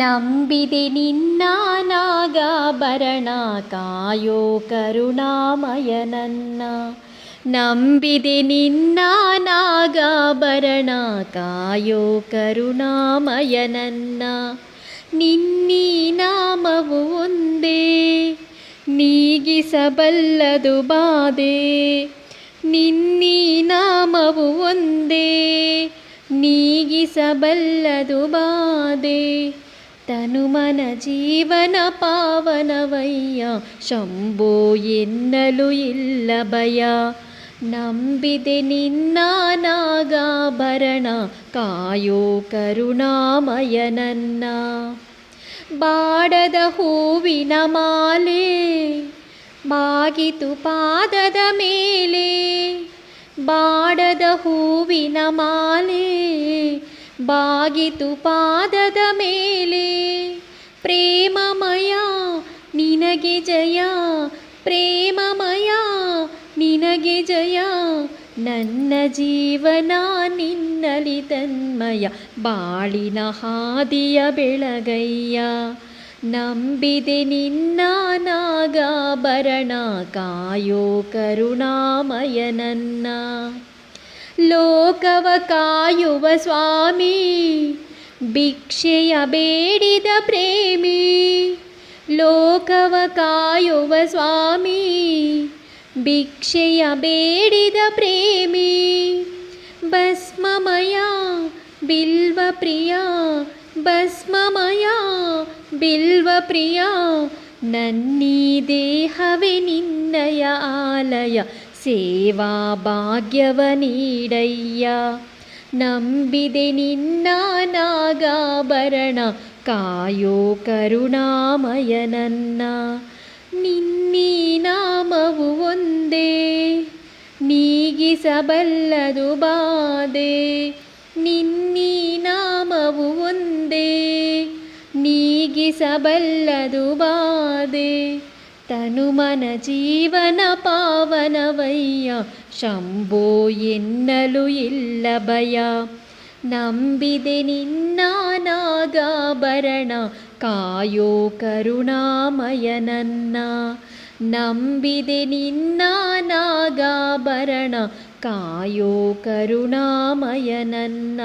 ನಂಬಿದೆ ನಿನ್ನ ನಾಗಾಭರಣ ಕಾಯೋ ಕರುಣಾಮಯ ನನ್ನ ನಂಬಿದೆ ನಿನ್ನ ನಾಗಾಭರಣ ಕಾಯೋ ಕರುಣಾಮಯ ನನ್ನ ನಿನ್ನೀ ನಾಮವು ಒಂದೇ ನೀಗಿಸಬಲ್ಲದು ಬಾಧೆ ನಿನ್ನೀ ನಾಮವು ಒಂದೇ ನೀಗಿಸಬಲ್ಲದು ಬಾಧೆ ತನುಮನ ಜೀವನ ಪಾವನವಯ್ಯ. ಶಂಭೋ ಎನ್ನಲು ಇಲ್ಲ ಭಯ. ನಂಬಿದೆ ನಿನ್ನ ನಾಗಾಭರಣ. ಕಾಯೋ ಕರುಣಾಮಯ ನನ್ನ. ಬಾಡದ ಹೂವಿನ ಮಾಲೆ. ಬಾಗಿತು ಪಾದದ ಮೇಲೆ. ಬಾಡದ ಹೂವಿನ ಮಾಲೆ. ಬಾಗಿತು ಪಾದದ ಮೇಲೆ. ಪ್ರೇಮಮಯ, ನಿನಗೆ ಜಯ. ಪ್ರೇಮಮಯ, ನಿನಗೆ ಜಯ. ನನ್ನ ಜೀವನ ನಿನ್ನಲಿ ತನ್ಮಯ. ಬಾಳಿನ ಹಾದಿಯ ಬೆಳಗಯ್ಯ. ನಂಬಿದೆ ನಿನ್ನ ನಾಗಾಭರಣ. ಕಾಯೋ ಕರುಣಾಮಯ ನನ್ನ ಲೋಕವ ಕಾಯುವ ಸ್ವಾಮಿ ಭಿಕ್ಷೆಯ ಬೇಡಿದ ಪ್ರೇಮಿ ಲೋಕವ ಕಾಯುವ ಸ್ವಾಮಿ ಭಿಕ್ಷೆಯ ಬೇಡಿದ ಪ್ರೇಮಿ ಭಸ್ಮಮಯ ಬಿಲ್ವ ಪ್ರಿಯ ಭಸ್ಮಮಯ ಬಿಲ್ವ ಪ್ರಿಯ ನನ್ನೀ ದೇಹವೇ ನಿನ್ನಯ ಆಲಯ ಸೇವಾ ಭಾಗ್ಯವ ನೀಡಯ್ಯ. ನಂಬಿದೆ ನಿನ್ನ ನಾಗಾಭರಣ, ಕಾಯೋ ಕರುಣಾಮಯನನ್ನ. ನಿನ್ನೀ ನಾಮವು ಒಂದೇ, ನೀಗಿಸಬಲ್ಲದು ಬಾದೆ ನಿನ್ನೀ ನಾಮವು ಒಂದೇ, ನೀಗಿಸಬಲ್ಲದು ಬಾಧೆ ತನುಮನ ಜೀವನ ಪಾವನವಯ್ಯ ಶಂಭೋ ಎನ್ನಲು ಇಲ್ಲ ಭಯ ನಂಬಿದೆ ನಿನ್ನ ನಾಗಾಭರಣ ಕಾಯೋ ಕರುಣಾಮಯ ನನ್ನ ನಂಬಿದೆ ನಿನ್ನ ನಾಗಾಭರಣ ಕಾಯೋ ಕರುಣಾಮಯ ನನ್ನ